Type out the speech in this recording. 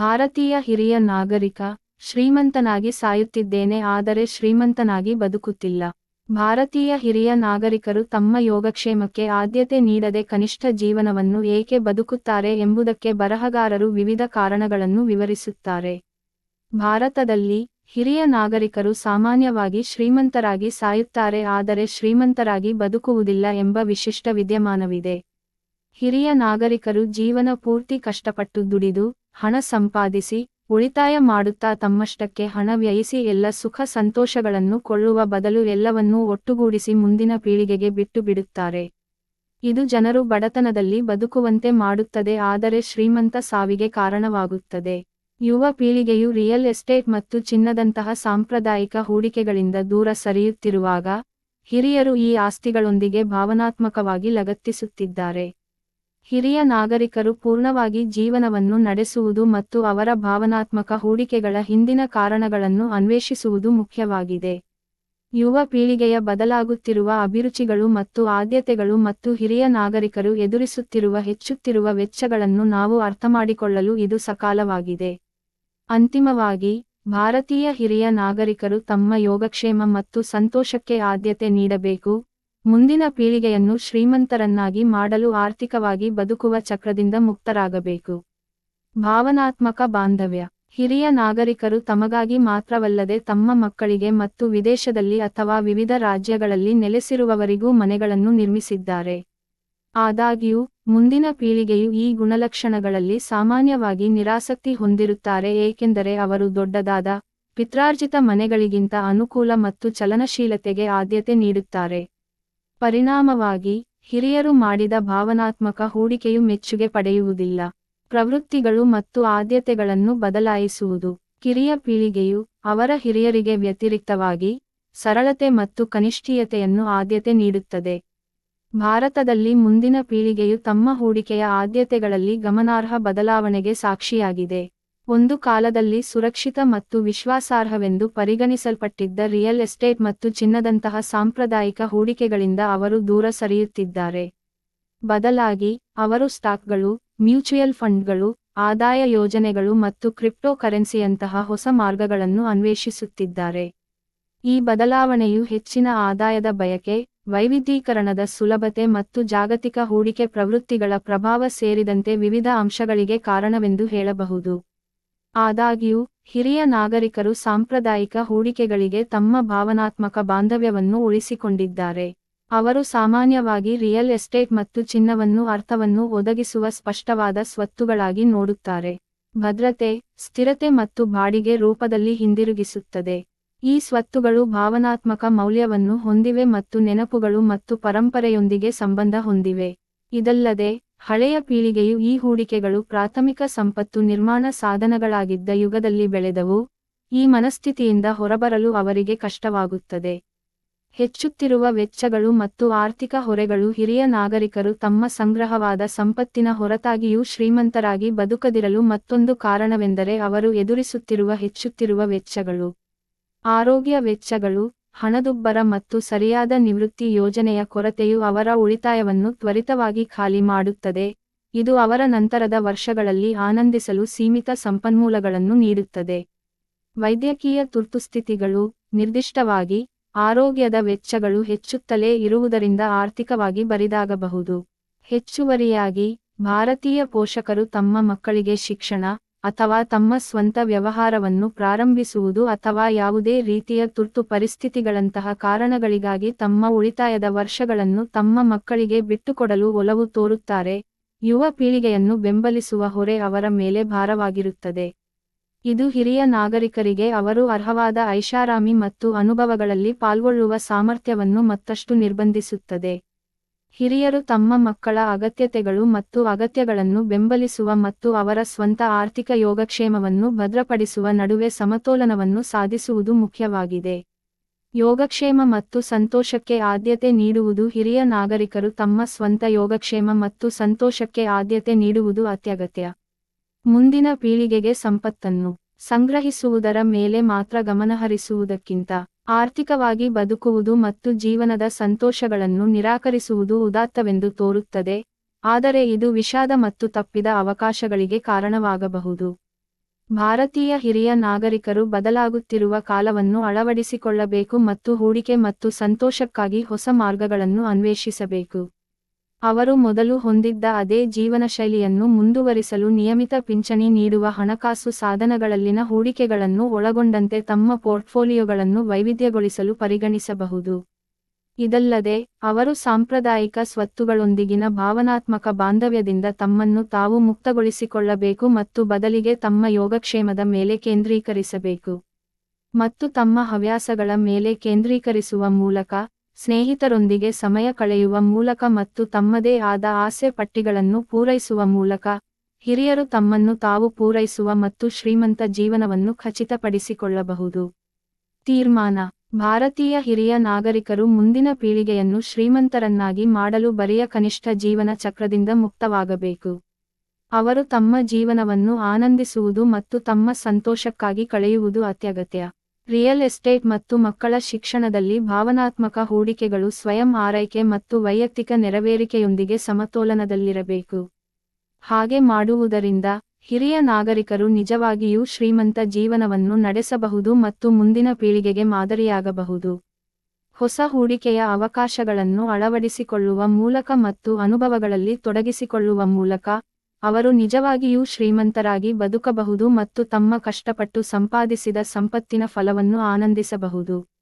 ಭಾರತೀಯ ಹಿರಿಯ ನಾಗರಿಕ ಶ್ರೀಮಂತನಾಗಿ ಸಾಯುತ್ತಿದ್ದೇನೆ ಆದರೆ ಶ್ರೀಮಂತನಾಗಿ ಬದುಕುತ್ತಿಲ್ಲ. ಭಾರತೀಯ ಹಿರಿಯ ನಾಗರಿಕರು ತಮ್ಮ ಯೋಗಕ್ಷೇಮಕ್ಕೆ ಆದ್ಯತೆ ನೀಡದೆ ಕನಿಷ್ಠ ಜೀವನವನ್ನು ಏಕೆ ಬದುಕುತ್ತಾರೆ ಎಂಬುದಕ್ಕೆ ಬರಹಗಾರರು ವಿವಿಧ ಕಾರಣಗಳನ್ನು ವಿವರಿಸುತ್ತಾರೆ. ಭಾರತದಲ್ಲಿ ಹಿರಿಯ ನಾಗರಿಕರು ಸಾಮಾನ್ಯವಾಗಿ ಶ್ರೀಮಂತರಾಗಿ ಸಾಯುತ್ತಾರೆ ಆದರೆ ಶ್ರೀಮಂತರಾಗಿ ಬದುಕುವುದಿಲ್ಲ ಎಂಬ ವಿಶಿಷ್ಟ ವಿದ್ಯಮಾನವಿದೆ. ಹಿರಿಯ ನಾಗರಿಕರು ಜೀವನ ಪೂರ್ತಿ ಕಷ್ಟಪಟ್ಟು ದುಡಿದು ಹಣ ಸಂಪಾದಿಸಿ, ಉಳಿತಾಯ ಮಾಡುತ್ತಾ ತಮ್ಮಷ್ಟಕ್ಕೆ ಹಣ ವ್ಯಯಿಸಿ ಎಲ್ಲ ಸುಖ ಸಂತೋಷಗಳನ್ನು ಕೊಳ್ಳುವ ಬದಲು ಎಲ್ಲವನ್ನೂ ಒಟ್ಟುಗೂಡಿಸಿ ಮುಂದಿನ ಪೀಳಿಗೆಗೆ ಬಿಟ್ಟು ಬಿಡುತ್ತಾರೆ ಇದು ಜನರು ಬಡತನದಲ್ಲಿ ಬದುಕುವಂತೆ ಮಾಡುತ್ತದೆ ಆದರೆ ಶ್ರೀಮಂತ ಸಾವಿಗೆ ಕಾರಣವಾಗುತ್ತದೆ. ಯುವ ಪೀಳಿಗೆಯು ರಿಯಲ್ ಎಸ್ಟೇಟ್ ಮತ್ತು ಚಿನ್ನದಂತಹ ಸಾಂಪ್ರದಾಯಿಕ ಹೂಡಿಕೆಗಳಿಂದ ದೂರ ಸರಿಯುತ್ತಿರುವಾಗ, ಹಿರಿಯರು ಈ ಆಸ್ತಿಗಳೊಂದಿಗೆ ಭಾವನಾತ್ಮಕವಾಗಿ ಲಗತ್ತಿಸುತ್ತಿದ್ದಾರೆ. ಹಿರಿಯ ನಾಗರಿಕರು ಪೂರ್ಣವಾಗಿ ಜೀವನವನ್ನು ನಡೆಸುವುದು ಮತ್ತು ಅವರ ಭಾವನಾತ್ಮಕ ಹೂಡಿಕೆಗಳ ಹಿಂದಿನ ಕಾರಣಗಳನ್ನು ಅನ್ವೇಷಿಸುವುದು ಮುಖ್ಯವಾಗಿದೆ. ಯುವ ಪೀಳಿಗೆಯ ಬದಲಾಗುತ್ತಿರುವ ಅಭಿರುಚಿಗಳು ಮತ್ತು ಆದ್ಯತೆಗಳು ಮತ್ತು ಹಿರಿಯ ನಾಗರಿಕರು ಎದುರಿಸುತ್ತಿರುವ ಹೆಚ್ಚುತ್ತಿರುವ ವೆಚ್ಚಗಳನ್ನು ನಾವು ಅರ್ಥಮಾಡಿಕೊಳ್ಳಲು ಇದು ಸಕಾಲವಾಗಿದೆ. ಅಂತಿಮವಾಗಿ, ಭಾರತೀಯ ಹಿರಿಯ ನಾಗರಿಕರು ತಮ್ಮ ಯೋಗಕ್ಷೇಮ ಮತ್ತು ಸಂತೋಷಕ್ಕೆ ಆದ್ಯತೆ ನೀಡಬೇಕು ಮುಂದಿನ ಪೀಳಿಗೆಯನ್ನು ಶ್ರೀಮಂತರನ್ನಾಗಿ ಮಾಡಲು ಆರ್ಥಿಕವಾಗಿ ಬದುಕುವ ಚಕ್ರದಿಂದ ಮುಕ್ತರಾಗಬೇಕು. ಭಾವನಾತ್ಮಕ ಬಾಂಧವ್ಯ. ಹಿರಿಯ ನಾಗರಿಕರು ತಮಗಾಗಿ ಮಾತ್ರವಲ್ಲದೆ ತಮ್ಮ ಮಕ್ಕಳಿಗೆ ಮತ್ತು ವಿದೇಶದಲ್ಲಿ ಅಥವಾ ವಿವಿಧ ರಾಜ್ಯಗಳಲ್ಲಿ ನೆಲೆಸಿರುವವರಿಗೂ ಮನೆಗಳನ್ನು ನಿರ್ಮಿಸಿದ್ದಾರೆ. ಆದಾಗ್ಯೂ, ಮುಂದಿನ ಪೀಳಿಗೆಯು ಈ ಗುಣಲಕ್ಷಣಗಳಲ್ಲಿ ಸಾಮಾನ್ಯವಾಗಿ ನಿರಾಸಕ್ತಿ ಹೊಂದಿರುತ್ತಾರೆ ಏಕೆಂದರೆ ಅವರು ದೊಡ್ಡದಾದ, ಪಿತ್ರಾರ್ಜಿತ ಮನೆಗಳಿಗಿಂತ ಅನುಕೂಲ ಮತ್ತು ಚಲನಶೀಲತೆಗೆ ಆದ್ಯತೆ ನೀಡುತ್ತಾರೆ. ಪರಿಣಾಮವಾಗಿ ಹಿರಿಯರು ಮಾಡಿದ ಭಾವನಾತ್ಮಕ ಹೂಡಿಕೆಯು ಮೆಚ್ಚುಗೆ ಪಡೆಯುವುದಿಲ್ಲ. ಪ್ರವೃತ್ತಿಗಳು ಮತ್ತು ಆದ್ಯತೆಗಳನ್ನು ಬದಲಾಯಿಸುವುದು. ಕಿರಿಯ ಪೀಳಿಗೆಯು ಅವರ ಹಿರಿಯರಿಗೆ ವ್ಯತಿರಿಕ್ತವಾಗಿ ಸರಳತೆ ಮತ್ತು ಕನಿಷ್ಠೀಯತೆಯನ್ನು ಆದ್ಯತೆ ನೀಡುತ್ತದೆ. ಭಾರತದಲ್ಲಿ ಮುಂದಿನ ಪೀಳಿಗೆಯು ತಮ್ಮ ಹೂಡಿಕೆಯ ಆದ್ಯತೆಗಳಲ್ಲಿ ಗಮನಾರ್ಹ ಬದಲಾವಣೆಗೆ ಸಾಕ್ಷಿಯಾಗಿದೆ. ಒಂದು ಕಾಲದಲ್ಲಿ ಸುರಕ್ಷಿತ ಮತ್ತು ವಿಶ್ವಾಸಾರ್ಹವೆಂದು ಪರಿಗಣಿಸಲ್ಪಟ್ಟಿದ್ದ ರಿಯಲ್ ಎಸ್ಟೇಟ್ ಮತ್ತು ಚಿನ್ನದಂತಹ ಸಾಂಪ್ರದಾಯಿಕ ಹೂಡಿಕೆಗಳಿಂದ ಅವರು ದೂರ ಸರಿಯುತ್ತಿದ್ದಾರೆ. ಬದಲಾಗಿ, ಅವರು ಸ್ಟಾಕ್ಗಳು, ಮ್ಯೂಚುಯಲ್ ಫಂಡ್ಗಳು, ಆದಾಯ ಯೋಜನೆಗಳು ಮತ್ತು ಕ್ರಿಪ್ಟೋ ಕರೆನ್ಸಿಯಂತಹ ಹೊಸ ಮಾರ್ಗಗಳನ್ನು ಅನ್ವೇಷಿಸುತ್ತಿದ್ದಾರೆ. ಈ ಬದಲಾವಣೆಯು ಹೆಚ್ಚಿನ ಆದಾಯದ ಬಯಕೆ, ವೈವಿಧ್ಯೀಕರಣದ ಸುಲಭತೆ ಮತ್ತು ಜಾಗತಿಕ ಹೂಡಿಕೆ ಪ್ರವೃತ್ತಿಗಳ ಪ್ರಭಾವ ಸೇರಿದಂತೆ ವಿವಿಧ ಅಂಶಗಳಿಗೆ ಕಾರಣವೆಂದು ಹೇಳಬಹುದು. ಆದಾಗ್ಯೂ, ಹಿರಿಯ ನಾಗರಿಕರು ಸಾಂಪ್ರದಾಯಿಕ ಹೂಡಿಕೆಗಳಿಗೆ ತಮ್ಮ ಭಾವನಾತ್ಮಕ ಬಾಂಧವ್ಯವನ್ನು ಉಳಿಸಿಕೊಂಡಿದ್ದಾರೆ. ಅವರು ಸಾಮಾನ್ಯವಾಗಿ ರಿಯಲ್ ಎಸ್ಟೇಟ್ ಮತ್ತು ಚಿನ್ನವನ್ನು ಅರ್ಥವನ್ನು ಒದಗಿಸುವ ಸ್ಪಷ್ಟವಾದ ಸ್ವತ್ತುಗಳಾಗಿ ನೋಡುತ್ತಾರೆ. ಭದ್ರತೆ, ಸ್ಥಿರತೆ ಮತ್ತು ಬಾಡಿಗೆ ರೂಪದಲ್ಲಿ ಹಿಂದಿರುಗಿಸುತ್ತದೆ. ಈ ಸ್ವತ್ತುಗಳು ಭಾವನಾತ್ಮಕ ಮೌಲ್ಯವನ್ನು ಹೊಂದಿವೆ ಮತ್ತು ನೆನಪುಗಳು ಮತ್ತು ಪರಂಪರೆಯೊಂದಿಗೆ ಸಂಬಂಧ ಹೊಂದಿವೆ. ಇದಲ್ಲದೆ ಹಳೆಯ ಪೀಳಿಗೆಯು ಈ ಹೂಡಿಕೆಗಳು ಪ್ರಾಥಮಿಕ ಸಂಪತ್ತು ನಿರ್ಮಾಣ ಸಾಧನಗಳಾಗಿದ್ದ ಯುಗದಲ್ಲಿ ಬೆಳೆದವು, ಈ ಮನಸ್ಥಿತಿಯಿಂದ ಹೊರಬರಲು ಅವರಿಗೆ ಕಷ್ಟವಾಗುತ್ತದೆ. ಹೆಚ್ಚುತ್ತಿರುವ ವೆಚ್ಚಗಳು ಮತ್ತು ಆರ್ಥಿಕ ಹೊರೆಗಳು ಹಿರಿಯ ನಾಗರಿಕರು ತಮ್ಮ ಸಂಗ್ರಹವಾದ ಸಂಪತ್ತಿನ ಹೊರತಾಗಿಯೂ ಶ್ರೀಮಂತರಾಗಿ ಬದುಕದಿರಲು ಮತ್ತೊಂದು ಕಾರಣವೆಂದರೆ ಅವರು ಎದುರಿಸುತ್ತಿರುವ ಹೆಚ್ಚುತ್ತಿರುವ ವೆಚ್ಚಗಳು. ಆರೋಗ್ಯ ವೆಚ್ಚಗಳು ಹಣದುಬ್ಬರ ಮತ್ತು ಸರಿಯಾದ ನಿವೃತ್ತಿ ಯೋಜನೆಯ ಕೊರತೆಯು ಅವರ ಉಳಿತಾಯವನ್ನು ತ್ವರಿತವಾಗಿ ಖಾಲಿ ಮಾಡುತ್ತದೆ. ಇದು ಅವರ ನಂತರದ ವರ್ಷಗಳಲ್ಲಿ ಆನಂದಿಸಲು ಸೀಮಿತ ಸಂಪನ್ಮೂಲಗಳನ್ನು ನೀಡುತ್ತದೆ. ವೈದ್ಯಕೀಯ ತುರ್ತುಸ್ಥಿತಿಗಳು ನಿರ್ದಿಷ್ಟವಾಗಿ ಆರೋಗ್ಯದ ವೆಚ್ಚಗಳು ಹೆಚ್ಚುತ್ತಲೇ ಇರುವುದರಿಂದ ಆರ್ಥಿಕವಾಗಿ ಬರಿದಾಗಬಹುದು. ಹೆಚ್ಚುವರಿಯಾಗಿ ಭಾರತೀಯ ಪೋಷಕರು ತಮ್ಮ ಮಕ್ಕಳಿಗೆ ಶಿಕ್ಷಣ ಅಥವಾ ತಮ್ಮ ಸ್ವಂತ ವ್ಯವಹಾರವನ್ನು ಪ್ರಾರಂಭಿಸುವುದು ಅಥವಾ ಯಾವುದೇ ರೀತಿಯ ತುರ್ತು ಪರಿಸ್ಥಿತಿಗಳಂತಹ ಕಾರಣಗಳಿಗಾಗಿ ತಮ್ಮ ಉಳಿತಾಯದ ವರ್ಷಗಳನ್ನು ತಮ್ಮ ಮಕ್ಕಳಿಗೆ ಬಿಟ್ಟುಕೊಡಲು ಒಲವು ತೋರುತ್ತಾರೆ, ಯುವ ಪೀಳಿಗೆಯನ್ನು ಬೆಂಬಲಿಸುವ ಹೊರೆ ಅವರ ಮೇಲೆ ಭಾರವಾಗಿರುತ್ತದೆ. ಇದು ಹಿರಿಯ ನಾಗರಿಕರಿಗೆ ಅವರು ಅರ್ಹವಾದ ಐಷಾರಾಮಿ ಮತ್ತು ಅನುಭವಗಳಲ್ಲಿ ಪಾಲ್ಗೊಳ್ಳುವ ಸಾಮರ್ಥ್ಯವನ್ನು ಮತ್ತಷ್ಟು ನಿರ್ಬಂಧಿಸುತ್ತದೆ. ಹಿರಿಯರು ತಮ್ಮ ಮಕ್ಕಳ ಅಗತ್ಯತೆಗಳು ಮತ್ತು ಅಗತ್ಯಗಳನ್ನು ಬೆಂಬಲಿಸುವ ಮತ್ತು ಅವರ ಸ್ವಂತ ಆರ್ಥಿಕ ಯೋಗಕ್ಷೇಮವನ್ನು ಭದ್ರಪಡಿಸುವ ನಡುವೆ ಸಮತೋಲನವನ್ನು ಸಾಧಿಸುವುದು ಮುಖ್ಯವಾಗಿದೆ. ಯೋಗಕ್ಷೇಮ ಮತ್ತು ಸಂತೋಷಕ್ಕೆ ಆದ್ಯತೆ ನೀಡುವುದು ಹಿರಿಯ ನಾಗರಿಕರು ತಮ್ಮ ಸ್ವಂತ ಯೋಗಕ್ಷೇಮ ಮತ್ತು ಸಂತೋಷಕ್ಕೆ ಆದ್ಯತೆ ನೀಡುವುದು ಅತ್ಯಗತ್ಯ. ಮುಂದಿನ ಪೀಳಿಗೆಗೆ ಸಂಪತ್ತನ್ನು ಸಂಗ್ರಹಿಸುವುದರ ಮೇಲೆ ಮಾತ್ರ ಗಮನಹರಿಸುವುದಕ್ಕಿಂತ ಆರ್ಥಿಕವಾಗಿ ಬದುಕುವುದು ಮತ್ತು ಜೀವನದ ಸಂತೋಷಗಳನ್ನು ನಿರಾಕರಿಸುವುದು ಉದಾತ್ತವೆಂದು ತೋರುತ್ತದೆ, ಆದರೆ ಇದು ವಿಷಾದ ಮತ್ತು ತಪ್ಪಿದ ಅವಕಾಶಗಳಿಗೆ ಕಾರಣವಾಗಬಹುದು. ಭಾರತೀಯ ಹಿರಿಯ ನಾಗರಿಕರು ಬದಲಾಗುತ್ತಿರುವ ಕಾಲವನ್ನು ಅಳವಡಿಸಿಕೊಳ್ಳಬೇಕು ಮತ್ತು ಹೂಡಿಕೆ ಮತ್ತು ಸಂತೋಷಕ್ಕಾಗಿ ಹೊಸ ಮಾರ್ಗಗಳನ್ನು ಅನ್ವೇಷಿಸಬೇಕು. ಅವರು ಮೊದಲು ಹೊಂದಿದ್ದ ಅದೇ ಜೀವನಶೈಲಿಯನ್ನು ಮುಂದುವರಿಸಲು ನಿಯಮಿತ ಪಿಂಚಣಿ ನೀಡುವ ಹಣಕಾಸು ಸಾಧನಗಳಲ್ಲಿನ ಹೂಡಿಕೆಗಳನ್ನು ಒಳಗೊಂಡಂತೆ ತಮ್ಮ ಪೋರ್ಟ್ಫೋಲಿಯೋಗಳನ್ನು ವೈವಿಧ್ಯಗೊಳಿಸಲು ಪರಿಗಣಿಸಬಹುದು. ಇದಲ್ಲದೆ, ಅವರು ಸಾಂಪ್ರದಾಯಿಕ ಸ್ವತ್ತುಗಳೊಂದಿಗಿನ ಭಾವನಾತ್ಮಕ ಬಾಂಧವ್ಯದಿಂದ ತಮ್ಮನ್ನು ತಾವು ಮುಕ್ತಗೊಳಿಸಿಕೊಳ್ಳಬೇಕು ಮತ್ತು ಬದಲಿಗೆ ತಮ್ಮ ಯೋಗಕ್ಷೇಮದ ಮೇಲೆ ಕೇಂದ್ರೀಕರಿಸಬೇಕು. ಮತ್ತು ತಮ್ಮ ಹವ್ಯಾಸಗಳ ಮೇಲೆ ಕೇಂದ್ರೀಕರಿಸುವ ಮೂಲಕ ಸ್ನೇಹಿತರೊಂದಿಗೆ ಸಮಯ ಕಳೆಯುವ ಮೂಲಕ ಮತ್ತು ತಮ್ಮದೇ ಆದ ಆಸೆ ಪಟ್ಟಿಗಳನ್ನು ಪೂರೈಸುವ ಮೂಲಕ, ಹಿರಿಯರು ತಮ್ಮನ್ನು ತಾವು ಪೂರೈಸುವ ಮತ್ತು ಶ್ರೀಮಂತ ಜೀವನವನ್ನು ಖಚಿತಪಡಿಸಿಕೊಳ್ಳಬಹುದು. ತೀರ್ಮಾನ. ಭಾರತೀಯ ಹಿರಿಯ ನಾಗರಿಕರು ಮುಂದಿನ ಪೀಳಿಗೆಯನ್ನು ಶ್ರೀಮಂತರನ್ನಾಗಿ ಮಾಡಲು ಬರಿಯ ಕನಿಷ್ಠ ಜೀವನ ಚಕ್ರದಿಂದ ಮುಕ್ತವಾಗಬೇಕು. ಅವರು ತಮ್ಮ ಜೀವನವನ್ನು ಆನಂದಿಸುವುದು ಮತ್ತು ತಮ್ಮ ಸಂತೋಷಕ್ಕಾಗಿ ಕಳೆಯುವುದು ಅತ್ಯಗತ್ಯ. ರಿಯಲ್ ಎಸ್ಟೇಟ್ ಮತ್ತು ಮಕ್ಕಳ ಶಿಕ್ಷಣದಲ್ಲಿ ಭಾವನಾತ್ಮಕ ಹೂಡಿಕೆಗಳು ಸ್ವಯಂ ಆರೈಕೆ ಮತ್ತು ವೈಯಕ್ತಿಕ ನೆರವೇರಿಕೆಯೊಂದಿಗೆ ಸಮತೋಲನದಲ್ಲಿರಬೇಕು. ಹಾಗೆ ಮಾಡುವುದರಿಂದ ಹಿರಿಯ ನಾಗರಿಕರು ನಿಜವಾಗಿಯೂ ಶ್ರೀಮಂತ ಜೀವನವನ್ನು ನಡೆಸಬಹುದು ಮತ್ತು ಮುಂದಿನ ಪೀಳಿಗೆಗೆ ಮಾದರಿಯಾಗಬಹುದು. ಹೊಸ ಹೂಡಿಕೆಯ ಅವಕಾಶಗಳನ್ನು ಅಳವಡಿಸಿಕೊಳ್ಳುವ ಮೂಲಕ ಮತ್ತು ಅನುಭವಗಳಲ್ಲಿ ತೊಡಗಿಸಿಕೊಳ್ಳುವ ಮೂಲಕ ಅವರು ನಿಜವಾಗಿಯೂ ಶ್ರೀಮಂತರಾಗಿ ಬದುಕಬಹುದು ಮತ್ತು ತಮ್ಮ ಕಷ್ಟಪಟ್ಟು ಸಂಪಾದಿಸಿದ ಸಂಪತ್ತಿನ ಫಲವನ್ನು ಆನಂದಿಸಬಹುದು.